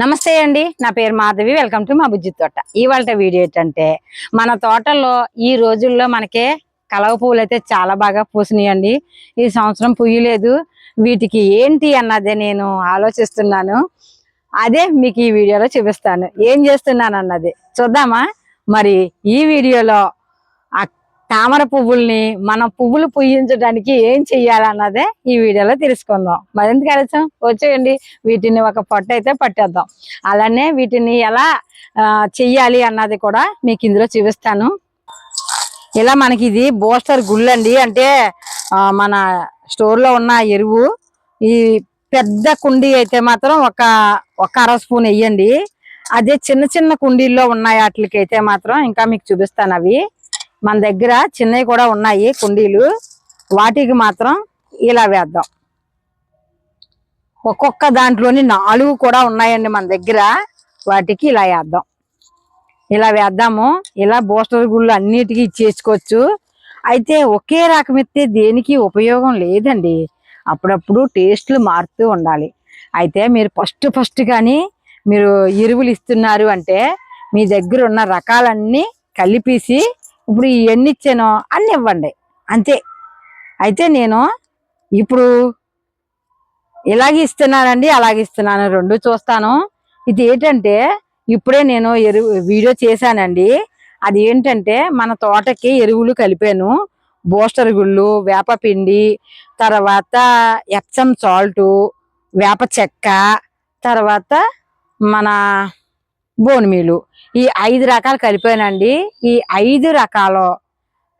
నమస్తే అండి. నా పేరు మాధవి. వెల్కమ్ టు మా బుజ్జి తోట. ఇవాళ వీడియో ఏంటంటే మన తోటలో ఈ రోజుల్లో మనకే కలవ పువ్వులు అయితే చాలా బాగా పూసినాయండి. ఈ సంవత్సరం పుయ్యలేదు. వీటికి ఏంటి అన్నదే నేను ఆలోచిస్తున్నాను. అదే మీకు ఈ వీడియోలో చూపిస్తాను. ఏం చేస్తున్నాను అన్నది చూద్దామా? మరి ఈ వీడియోలో తామర పువ్వుల్ని మనం పువ్వులు పుయ్యించడానికి ఏం చెయ్యాలన్నదే ఈ వీడియోలో తెలుసుకుందాం. మరింత ఆలస్యం? వచ్చేయండి. వీటిని ఒక పొట్ట అయితే పట్టేద్దాం. అలానే వీటిని ఎలా చెయ్యాలి అన్నది కూడా మీకు ఇందులో చూపిస్తాను. ఇలా మనకి ఇది బోస్టర్ గుళ్ళండి. అంటే మన స్టోర్లో ఉన్న ఎరువు. ఈ పెద్ద కుండీ అయితే మాత్రం ఒక ఒక అర స్పూన్ వేయండి అదే చిన్న చిన్న కుండీల్లో ఉన్నాయి వాటికి అయితే మాత్రం ఇంకా మీకు చూపిస్తాను అవి. మన దగ్గర చిన్నవి కూడా ఉన్నాయి కుండీలు. వాటికి మాత్రం ఇలా వేద్దాం. ఒక్కొక్క దాంట్లోని నాలుగు కూడా ఉన్నాయండి మన దగ్గర. వాటికి ఇలా వేద్దాం. ఇలా వేద్దాము. ఇలా బూస్టర్ గుళ్ళు అన్నిటికీ ఇచ్చేసుకోవచ్చు. అయితే ఒకే రకం ఇస్తే దేనికి ఉపయోగం లేదండి. అప్పుడప్పుడు టేస్ట్లు మారుతూ ఉండాలి. అయితే మీరు ఫస్ట్ ఫస్ట్ కానీ మీరు ఎరువులు ఇస్తున్నారు అంటే మీ దగ్గర ఉన్న రకాలన్నీ కలిపేసి ఇప్పుడు ఎన్ని ఇచ్చానో అన్ని ఇవ్వండి. అంతే. అయితే నేను ఇప్పుడు ఇలాగే ఇస్తున్నానండి అలాగే ఇస్తున్నాను రెండు చూస్తాను. ఇది ఏంటంటే ఇప్పుడే నేను ఎరువు వీడియో చేశానండి. అది ఏంటంటే మన తోటకి ఎరువులు కలిపాను. బూస్టర్ గుళ్ళు వేపపిండి తర్వాత ఎప్సమ్ సాల్ట్ వేప చెక్క తర్వాత మన బోన్మీలు ఈ ఐదు రకాలు కలిపానండి. ఈ ఐదు రకాలు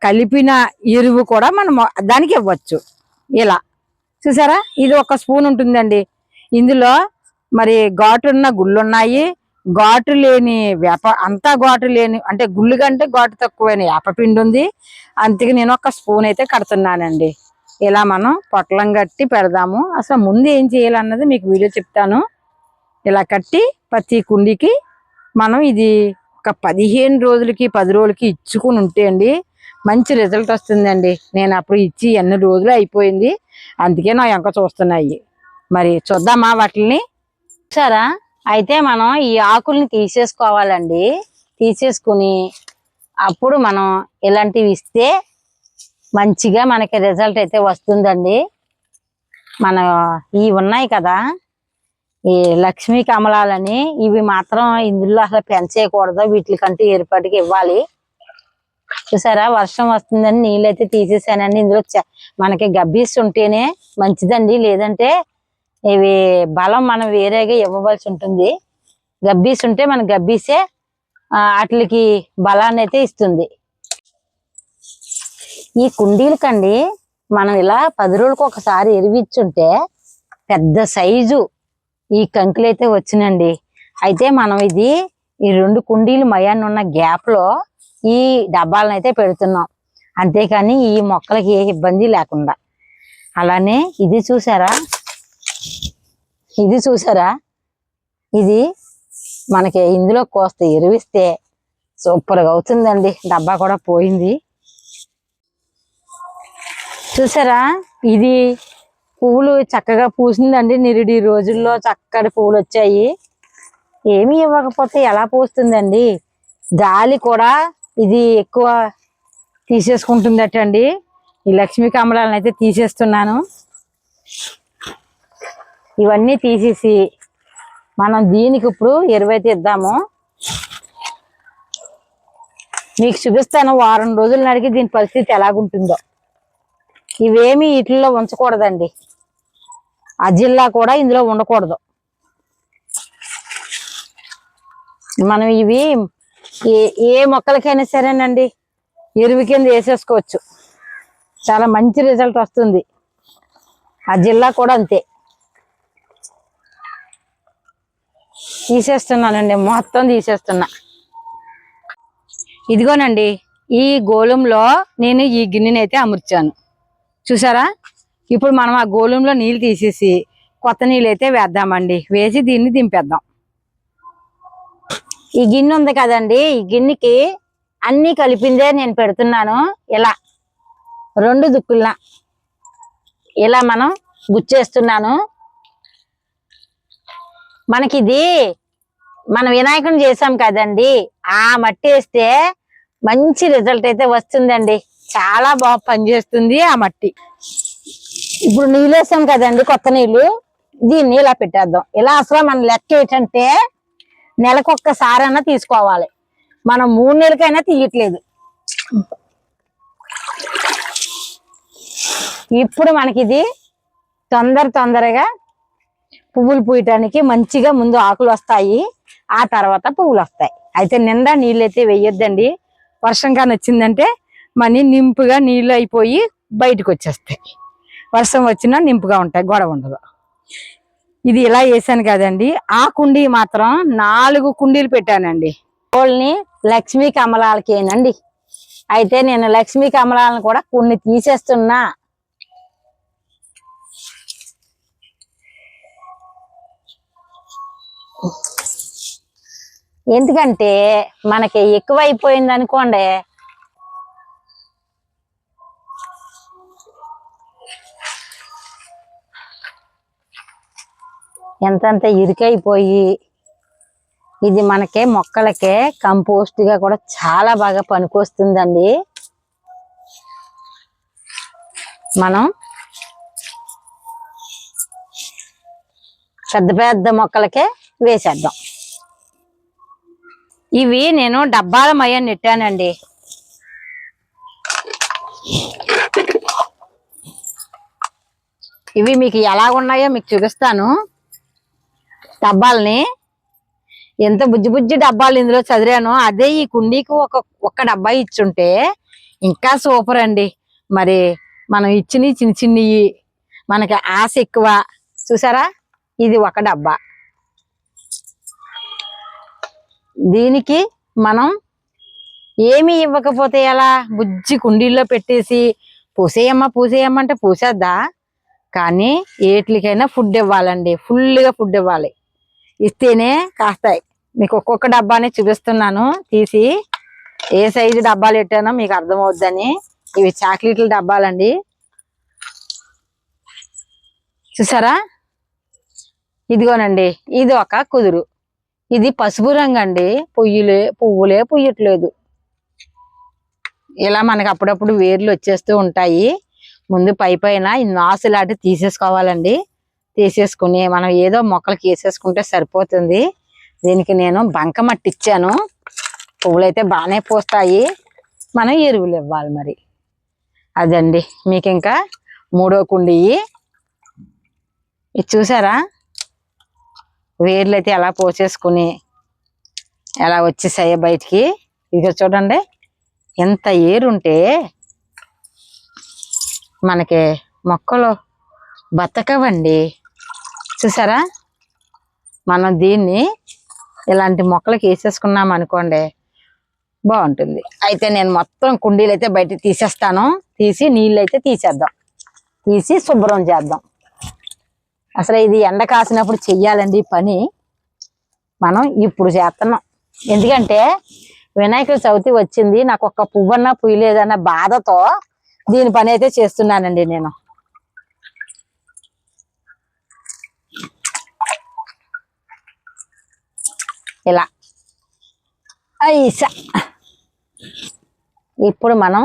కలిపిన ఎరువు కూడా మనం దానికి ఇవ్వచ్చు. ఇలా. చూసారా? ఇది ఒక స్పూన్ ఉంటుందండి. ఇందులో మరి ఘాటున్న గుళ్ళు ఉన్నాయి ఘాటు లేని వేప అంతా ఘాటు లేని అంటే గుళ్ళు కంటే ఘాటు తక్కువైన వేపపిండి ఉంది. అందుకే నేను ఒక స్పూన్ అయితే కడుతున్నానండి. ఇలా మనం పొట్లం కట్టి పెడదాము. అసలు ముందు ఏం చేయాలన్నది మీకు వీడియో చెప్తాను. ఇలా కట్టి ప్రతి కుండీకి మనం ఇది ఒక పదిహేను రోజులకి పది రోజులకి ఇచ్చుకుని ఉంటే అండి మంచి రిజల్ట్ వస్తుందండి. నేను అప్పుడు ఇచ్చి ఎన్ని రోజులు అయిపోయింది. అందుకే నా ఎంక చూస్తున్నాయి. మరి చూద్దామా వాటిని సరా అయితే మనం ఈ ఆకుల్ని తీసేసుకోవాలండి. తీసేసుకుని అప్పుడు మనం ఇలాంటివి ఇస్తే మంచిగా మనకి రిజల్ట్ అయితే వస్తుందండి. మన ఇవి ఉన్నాయి కదా. ఈ లక్ష్మీ కమలాలని ఇవి మాత్రం ఇందులో అసలు పెంచేయకూడదు. వీటికంటూ ఏర్పాటుకి ఇవ్వాలి. చూసారా? వర్షం వస్తుందని నీళ్ళైతే తీసేసానండి. ఇందులో చ- మనకి గబ్బీస్ ఉంటేనే మంచిదండి. లేదంటే ఇవి బలం మనం వేరేగా ఇవ్వవలసి ఉంటుంది. గబ్బీస్ ఉంటే మన గబ్బీసే వాటికి బలాన్ని అయితే ఇస్తుంది. ఈ కుండీలకండి మనం ఇలా పది రోజులకు ఒకసారి ఎరివిచ్చుంటే పెద్ద సైజు ఈ కంకులు అయితే వచ్చినండి అయితే మనం ఇది ఈ రెండు కుండీలు మయాన్ని ఉన్న గ్యాప్లో ఈ డబ్బాలను అయితే పెడుతున్నాం. అంతేకాని ఈ మొక్కలకి ఏ ఇబ్బంది లేకుండా. అలానే ఇది చూసారా? ఇది చూసారా? ఇది మనకి ఇందులో కోస్త ఎరువిస్తే సూపర్గా అవుతుందండి. డబ్బా కూడా పోయింది. చూసారా? ఇది పువ్వులు చక్కగా పూసిందండి నిరుడి రోజుల్లో చక్కటి పువ్వులు వచ్చాయి. ఏమీ ఇవ్వకపోతే ఎలా పూస్తుందండి? గాలి కూడా ఇది ఎక్కువ తీసేసుకుంటుందటండి. ఈ లక్ష్మీ కమలాలను అయితే తీసేస్తున్నాను. ఇవన్నీ తీసేసి మనం దీనికి ఇప్పుడు ఎరువైతే ఇద్దాము మీకు చూపిస్తాను వారం రోజుల నడికి దీని పరిస్థితి ఎలాగుంటుందో. ఇవేమి వీటిల్లో ఉంచకూడదండి. ఆ జిల్లా కూడా ఇందులో ఉండకూడదు. మనం ఇవి ఏ ఏ మొక్కలకైనా సరేనండి ఎరువు కింద వేసేసుకోవచ్చు. చాలా మంచి రిజల్ట్ వస్తుంది. ఆ జిల్లా కూడా అంతే. తీసేస్తున్నానండి మొత్తం తీసేస్తున్నా. ఇదిగోనండి ఈ గోళంలో నేను ఈ గిన్నెనైతే అమర్చాను. చూసారా? ఇప్పుడు మనం ఆ గోళంలో నీళ్ళు తీసేసి కొత్త నీళ్ళు అయితే వేద్దామండి. వేసి దీన్ని దింపేద్దాం. ఈ గిన్నె ఉంది కదండి. ఈ గిన్నెకి అన్ని కలిపిందే నేను పెడుతున్నాను. ఇలా రెండు దుక్కుల ఇలా మనం గుచ్చేస్తున్నాను. మనకి ఇది మన వినాయకుని చేసాం కదండి. ఆ మట్టి వేస్తే మంచి రిజల్ట్ అయితే వస్తుందండి. చాలా బాగా పనిచేస్తుంది ఆ మట్టి. ఇప్పుడు నీళ్ళు వేసాం కదండి కొత్త నీళ్ళు. దీన్ని ఇలా పెట్టేద్దాం. ఇలా అసలు మన లెక్క ఏంటంటే నెలకొక్కసారైనా తీసుకోవాలి. మనం మూడు నెలలకైనా తీయట్లేదు. ఇప్పుడు మనకి ఇది తొందర తొందరగా పువ్వులు పూయటానికి మంచిగా ముందు ఆకులు వస్తాయి. ఆ తర్వాత పువ్వులు వస్తాయి. అయితే నిండా నీళ్ళు అయితే వేయొద్దండి. వర్షం కానీ వచ్చిందంటే మనీ నింపుగా నీళ్ళు అయిపోయి బయటకు వచ్చేస్తాయి. వర్షం వచ్చినా నింపుగా ఉంటాయి గొడవ ఉండదు. ఇది ఇలా వేసాను కదండి. ఆ కుండీ మాత్రం నాలుగు కుండీలు పెట్టానండి. కోళ్ళని లక్ష్మీ కమలాలకేనండి అయితే నేను లక్ష్మీ కమలాలను కూడా కొన్ని తీసేస్తున్నా. ఎందుకంటే మనకి ఎక్కువ అయిపోయింది అనుకోండి ఎంతంత ఇరుకైపోయి ఇది మనకే మొక్కలకే కంపోస్ట్గా కూడా చాలా బాగా పనికొస్తుందండి. మనం పెద్ద పెద్ద మొక్కలకే వేసేద్దాం. ఇవి నేను డబ్బాల మయ్య నెట్టానండి. ఇవి మీకు ఎలా ఉన్నాయో మీకు చూపిస్తాను. డబ్బాలని ఎంత బుజ్జి బుజ్జి డబ్బాలు ఇందులో చదివాను అదే ఈ కుండీకి ఒక ఒక్క డబ్బా ఇచ్చుంటే ఇంకా సూపర్ అండి. మరి మనం ఇచ్చిన చిన్న చిన్నవి మనకి ఆశ ఎక్కువ. చూసారా? ఇది ఒక డబ్బా. దీనికి మనం ఏమి ఇవ్వకపోతే ఎలా? బుజ్జి కుండీల్లో పెట్టేసి పూసేయమ్మ పూసేయమ్మ అంటే పూసేద్దా? కానీ ఏట్లకైనా ఫుడ్ ఇవ్వాలండి. ఫుల్గా ఫుడ్ ఇవ్వాలి. ఇస్తేనే కాస్తాయి. మీకు ఒక్కొక్క డబ్బానే చూపిస్తున్నాను. తీసి ఏ సైజు డబ్బాలు పెట్టానో మీకు అర్థమవుద్దని. ఇవి చాక్లెట్ల డబ్బాలండి. చూసారా? ఇదిగోనండి ఇది ఒక కుదురు. ఇది పసుపు రంగు అండి పొయ్యిలే పువ్వులే పుయ్యట్లేదు. ఇలా మనకి అప్పుడప్పుడు వేర్లు వచ్చేస్తూ ఉంటాయి. ముందు పై పైన ఈ నాసు లాంటివి తీసేసుకోవాలండి. తీసేసుకుని మనం ఏదో మొక్కలకి వేసేసుకుంటే సరిపోతుంది. దీనికి నేను బంకమట్టి ఇచ్చాను. పువ్వులు అయితే బాగానే పూస్తాయి. మనం ఎరువులు ఇవ్వాలి మరి. అదండి. మీకు ఇంకా మూడో కుండి. ఇది చూసారా? వేర్లు అయితే ఎలా పోసేసుకుని ఎలా వచ్చేసాయి బయటికి. ఇది చూడండి. ఎంత ఏరుంటే మనకి మొక్కలు బతకవండి. చూసారా? మనం దీన్ని ఇలాంటి మొక్కలకి వేసేసుకున్నాం అనుకోండి బాగుంటుంది. అయితే నేను మొత్తం కుండీలు అయితే బయట తీసేస్తాను. తీసి నీళ్ళు అయితే తీసేద్దాం. తీసి శుభ్రం చేద్దాం. అసలు ఇది ఎండ కాసినప్పుడు చెయ్యాలండి ఈ పని. మనం ఇప్పుడు చేస్తున్నాం. ఎందుకంటే వినాయకుడి చవితి వచ్చింది. నాకు ఒక్క పువ్వన్నా పుయ్యలేదన్న బాధతో దీని పని అయితే చేస్తున్నానండి నేను. ఇలా. ఐసా ఇప్పుడు మనం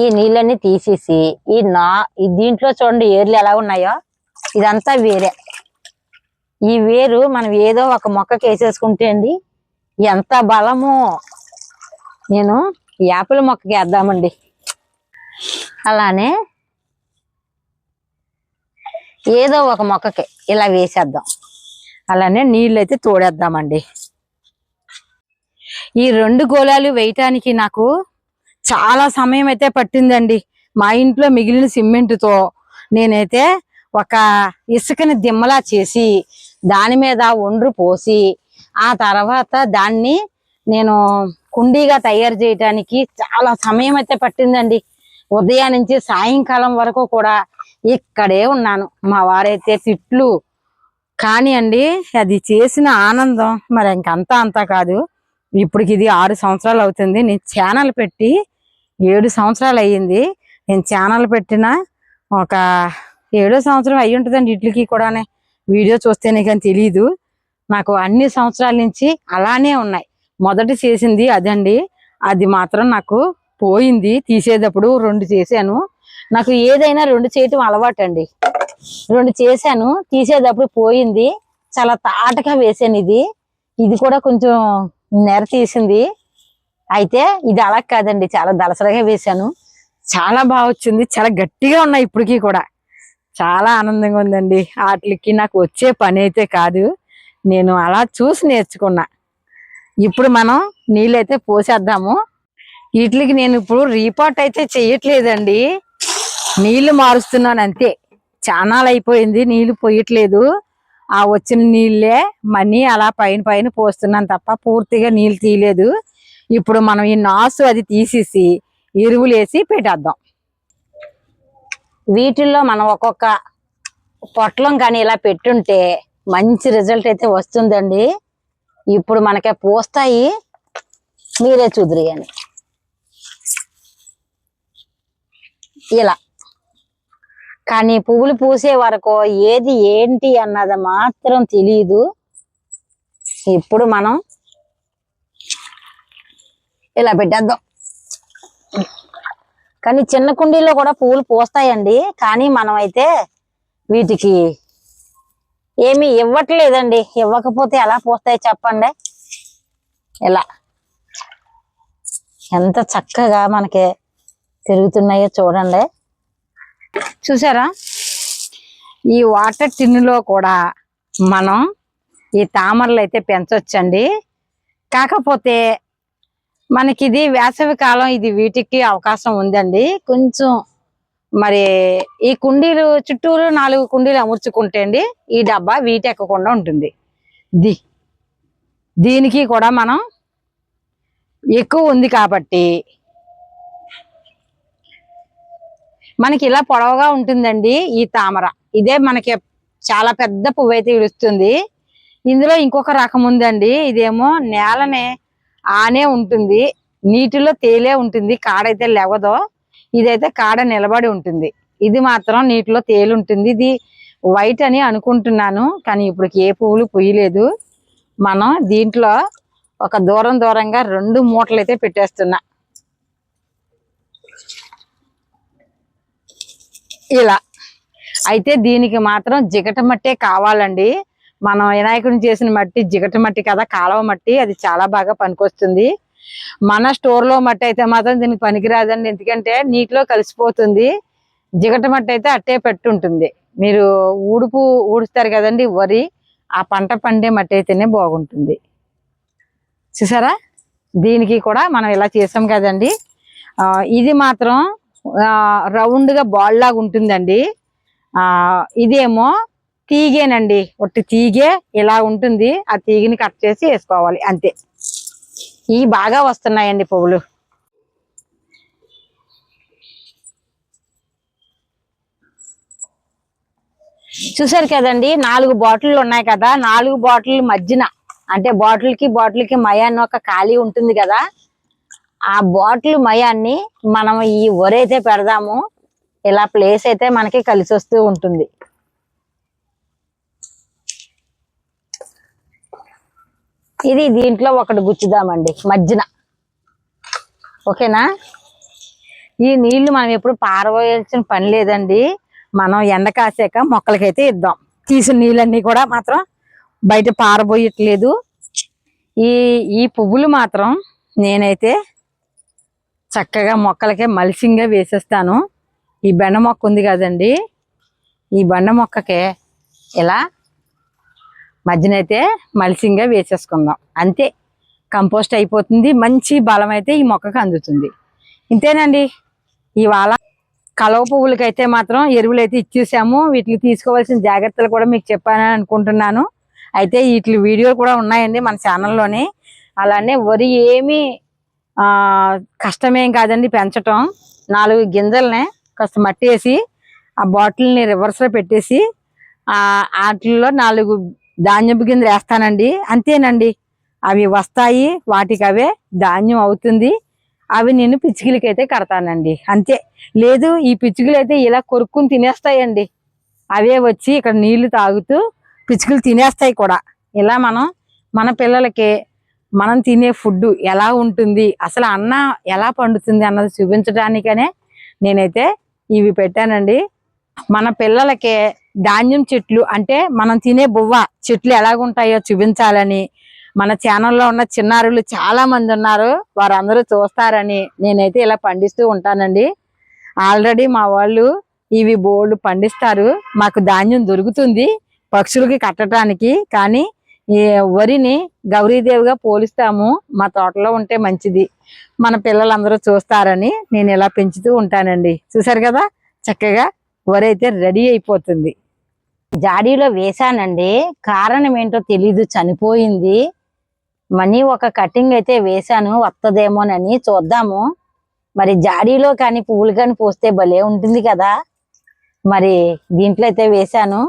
ఈ నీళ్ళన్నీ తీసేసి ఈ నా ఈ దీంట్లో చూడండి ఏర్లు ఎలా ఉన్నాయో? ఇదంతా వేరే. ఈ వేరు మనం ఏదో ఒక మొక్కకి వేసేసుకుంటే అండి ఎంత బలము. నేను యాపిల్ మొక్కకి వేద్దామండి. అలానే ఏదో ఒక మొక్కకి ఇలా వేసేద్దాం. అలానే నీళ్ళు అయితే తోడేద్దామండి. ఈ రెండు గోళాలు వేయటానికి నాకు చాలా సమయం అయితే పట్టిందండి. మా ఇంట్లో మిగిలిన సిమెంట్తో నేనైతే ఒక ఇసుకని దిమ్మలా చేసి దాని మీద ఒండ్రు పోసి ఆ తర్వాత దాన్ని నేను కుండీగా తయారు చేయటానికి చాలా సమయం అయితే పట్టిందండి. ఉదయం నుంచి సాయంకాలం వరకు కూడా ఇక్కడే ఉన్నాను. మా వారైతే తిట్లు. కానీ అండి అది చేసిన ఆనందం మరి ఇంకంతా అంతా కాదు. ఇప్పటికి ఇది ఆరు సంవత్సరాలు అవుతుంది. నేను ఛానల్ పెట్టి ఏడు సంవత్సరాలు అయ్యింది. నేను ఛానల్ పెట్టిన ఒక ఏడో సంవత్సరం అయ్యి ఉంటుందండి వీటికి కూడానే. వీడియో చూస్తేనే కానీ తెలియదు నాకు అన్ని సంవత్సరాల నుంచి అలానే ఉన్నాయి. మొదటి చేసింది అదండి. అది మాత్రం నాకు పోయింది తీసేటప్పుడు రెండు చేశాను. నాకు ఏదైనా రెండు చేయటం అలవాటు అండి రెండు చేశాను తీసేటప్పుడు పోయింది. చాలా తాటగా వేసాను ఇది. ఇది కూడా కొంచెం నెర తీసింది. అయితే ఇది అలా కాదండి చాలా దలసరగా వేశాను. చాలా బాగా వచ్చింది చాలా గట్టిగా ఉన్నాయి ఇప్పటికీ కూడా. చాలా ఆనందంగా ఉందండి. వాటికి నాకు వచ్చే పని అయితే కాదు. నేను అలా చూసి నేర్చుకున్నా. ఇప్పుడు మనం నీళ్ళైతే పోసేద్దాము. వీటికి నేను ఇప్పుడు రీపాట్ అయితే చెయ్యట్లేదండి నీళ్ళు మారుస్తున్నాను అంతే. చానాలు అయిపోయింది నీళ్ళు పోయట్లేదు. ఆ వచ్చిన నీళ్ళే మనీ అలా పైన పైన పోస్తున్నాను తప్ప పూర్తిగా నీళ్ళు తీయలేదు. ఇప్పుడు మనం ఈ నాసు అది తీసేసి ఎరువులు వేసి పెట్టేద్దాం. వీటిల్లో మనం ఒక్కొక్క పొట్లం కానీ ఇలా పెట్టుంటే మంచి రిజల్ట్ అయితే వస్తుందండి. ఇప్పుడు మనకే పోస్తాయి. మీరే చూదురు కానీ ఇలా. కానీ పువ్వులు పూసే వరకు ఏది ఏంటి అన్నది మాత్రం తెలియదు ఇప్పుడు మనం ఇలా పెట్టేద్దాం. కానీ చిన్న కుండీలో కూడా పువ్వులు పూస్తాయండి. కానీ మనం అయితే వీటికి ఏమీ ఇవ్వట్లేదండి. ఇవ్వకపోతే ఎలా పూస్తాయి చెప్పండి? ఇలా. ఎంత చక్కగా మనకి తిరుగుతున్నాయో చూడండి. చూసారా? ఈ వాటర్ టిన్నులో కూడా మనం ఈ తామరలు అయితే పెంచవచ్చండి కాకపోతే మనకి ఇది వేసవి కాలం ఇది వీటికి అవకాశం ఉందండి. కొంచెం మరి ఈ కుండీలు చుట్టూరు నాలుగు కుండీలు అమర్చుకుంటే అండి ఈ డబ్బా వీటి ఎక్కకుండా ఉంటుంది. ది దీనికి కూడా మనం ఎక్కువ ఉంది కాబట్టి మనకి ఇలా పొడవుగా ఉంటుందండి ఈ తామర. ఇదే మనకి చాలా పెద్ద పువ్వు అయితే ఇడుస్తుంది ఇందులో ఇంకొక రకం ఉందండి. ఇదేమో నేలనే ఆనే ఉంటుంది. నీటిలో తేలే ఉంటుంది. కాడైతే లేవదో. ఇదైతే కాడ నిలబడి ఉంటుంది. ఇది మాత్రం నీటిలో తేలి ఉంటుంది. ఇది వైట్ అని అనుకుంటున్నాను కానీ ఇప్పుడు ఏ పువ్వులు పుయ్యలేదు. మనం దీంట్లో ఒక దూరం దూరంగా రెండు మూటలు అయితే పెట్టేస్తున్నా. ఇలా. అయితే దీనికి మాత్రం జిగట మట్టే కావాలండి. మనం వినాయకుడిని చేసిన మట్టి జిగట మట్టి కదా కాలువ మట్టి అది చాలా బాగా పనికొస్తుంది. మన స్టోర్లో మట్టి అయితే మాత్రం దీనికి పనికిరాదండి. ఎందుకంటే నీటిలో కలిసిపోతుంది. జిగట మట్టి అయితే అట్టే పెట్టుంటుంది. మీరు ఊడుపు ఊడుస్తారు కదండి వరి ఆ పంట పండే మట్టి అయితేనే బాగుంటుంది. చూసారా? దీనికి కూడా మనం ఇలా చేసాం కదండి. ఇది మాత్రం రౌండ్గా బాల్ లాగా ఉంటుందండి. ఆ ఇదేమో తీగేనండి. ఒట్టి తీగే ఇలా ఉంటుంది. ఆ తీగని కట్ చేసి వేసుకోవాలి. అంతే. ఇవి బాగా వస్తున్నాయండి పువ్వులు. చూసారు కదండి నాలుగు బాటిల్ ఉన్నాయి కదా. నాలుగు బాటిల్ మధ్యన అంటే బాటిల్కి బాటిల్కి మయాన్ని ఒక ఖాళీ ఉంటుంది కదా. ఆ బాటిల్ మయాన్ని మనం ఈ ఒరైతే పెడదాము. ఇలా ప్లేస్ అయితే మనకి కలిసి వస్తూ ఉంటుంది. ఇది దీంట్లో ఒకటి గుచ్చుదామండి మధ్యన ఓకేనా? ఈ నీళ్ళు మనం ఎప్పుడు పారవేయాల్సిన పని లేదండి. మనం ఎండ కాసాక మొక్కలకైతే ఇద్దాం. తీసిన నీళ్ళన్నీ కూడా మాత్రం బయట పారబోయట్లేదు. ఈ ఈ పువ్వులు మాత్రం నేనైతే చక్కగా మొక్కలకే మల్సింగ్గా వేసేస్తాను. ఈ బెండ మొక్క ఉంది కదండి. ఈ బండ మొక్కకి ఇలా మధ్యనైతే మల్సింగ్గా వేసేసుకుందాం. అంతే. కంపోస్ట్ అయిపోతుంది. మంచి బలం అయితే ఈ మొక్కకు అందుతుంది. ఇంతేనండి. ఇవాళ కలవ పువ్వులకైతే మాత్రం ఎరువులు అయితే ఇచ్చేసాము. వీటికి తీసుకోవాల్సిన జాగ్రత్తలు కూడా మీకు చెప్పానని అనుకుంటున్నాను. అయితే వీటి వీడియోలు కూడా ఉన్నాయండి మన ఛానల్లోనే. అలానే వరి ఏమీ కష్టమేం కాదండి పెంచటం. నాలుగు గింజల్ని కాస్త మట్టి వేసి ఆ బాటిల్ని రివర్స్లో పెట్టేసి ఆటిల్లో వాటిల్లో నాలుగు ధాన్యపు గింజలు వేస్తానండి. అంతేనండి. అవి వస్తాయి వాటికి అవే ధాన్యం అవుతుంది. అవి నేను పిచ్చుకలకైతే కడతానండి. అంతే. లేదు ఈ పిచ్చుకలు అయితే ఇలా కొరుక్కుని తినేస్తాయండి. అవే వచ్చి ఇక్కడ నీళ్ళు తాగుతూ పిచ్చుకలు తినేస్తాయి కూడా. ఇలా మనం మన పిల్లలకి మనం తినే ఫుడ్ ఎలా ఉంటుంది అసలు అన్న ఎలా పండుతుంది అన్నది చూపించడానికనే నేనైతే ఇవి పెట్టానండి. మన పిల్లలకి ధాన్యం చెట్లు అంటే మనం తినే బువ్వ చెట్లు ఎలాగుంటాయో చూపించాలని మన ఛానల్లో ఉన్న చిన్నారులు చాలా మంది ఉన్నారు వారందరూ చూస్తారని నేనైతే ఇలా పండిస్తూ ఉంటానండి. ఆల్రెడీ మా వాళ్ళు ఇవి బోర్డు పండిస్తారు మాకు ధాన్యం దొరుకుతుంది పక్షులకి కట్టడానికి కానీ ఈ వరిని గౌరీదేవిగా పోలిస్తాము మా తోటలో ఉంటే మంచిది. మన పిల్లలందరూ చూస్తారని నేను ఇలా పెంచుతూ ఉంటానండి. చూసారు కదా? చక్కగా వరి అయితే రెడీ అయిపోతుంది. జాడీలో వేశానండి. కారణం ఏంటో తెలీదు చనిపోయింది. మనీ ఒక కటింగ్ అయితే వేశాను వత్తదేమోనని చూద్దాము. మరి జాడీలో కానీ పువ్వులు కానీ పోస్తే భలే ఉంటుంది కదా? మరి దీంట్లో అయితే వేశాను.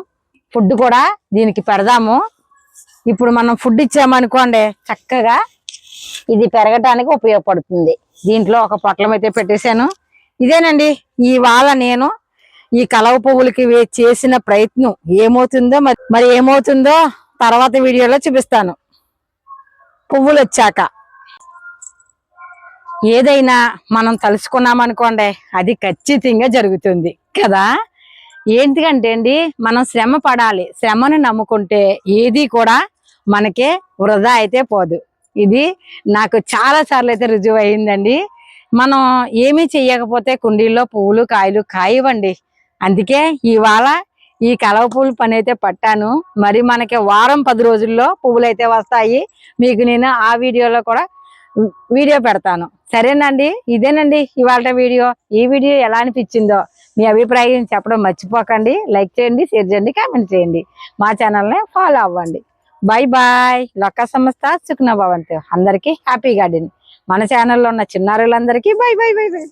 ఫుడ్ కూడా దీనికి పెడదాము. ఇప్పుడు మనం ఫుడ్ ఇచ్చామనుకోండి చక్కగా ఇది పెరగటానికి ఉపయోగపడుతుంది. దీంట్లో ఒక పొట్లం అయితే పెట్టేశాను. ఇదేనండి ఇవాళ నేను ఈ కలవ పువ్వులకి చేసిన ప్రయత్నం. ఏమవుతుందో మరి మరి ఏమవుతుందో తర్వాత వీడియోలో చూపిస్తాను. పువ్వులు వచ్చాక. ఏదైనా మనం తలుసుకున్నామనుకోండి అది ఖచ్చితంగా జరుగుతుంది. కదా? ఏంటికంటే అండి మనం శ్రమ పడాలి. శ్రమను నమ్ముకుంటే ఏది కూడా మనకే వృధా అయితే పోదు. ఇది నాకు చాలా సార్లు అయితే రుజువు అయిందండి మనం ఏమీ చెయ్యకపోతే కుండీల్లో పువ్వులు కాయలు కాయవండి. అందుకే ఇవాళ ఈ కలవ పువ్వులు పని అయితే పట్టాను. మరి మనకి వారం పది రోజుల్లో పువ్వులు అయితే వస్తాయి. మీకు నేను ఆ వీడియోలో కూడా వీడియో పెడతాను. సరేనండి? ఇదేనండి ఇవాళ వీడియో. ఈ వీడియో ఎలా అనిపించిందో మీ అభిప్రాయం చెప్పడం మర్చిపోకండి. లైక్ చేయండి షేర్ చేయండి కామెంట్ చేయండి. మా ఛానల్ని ఫాలో అవ్వండి. Bye bye. లొక్క సంస్థ సుఖ్నభవంతు. అందరికీ హ్యాపీ గార్డెన్. మన ఛానల్లో ఉన్న చిన్నారులందరికీ బై బై బై బై.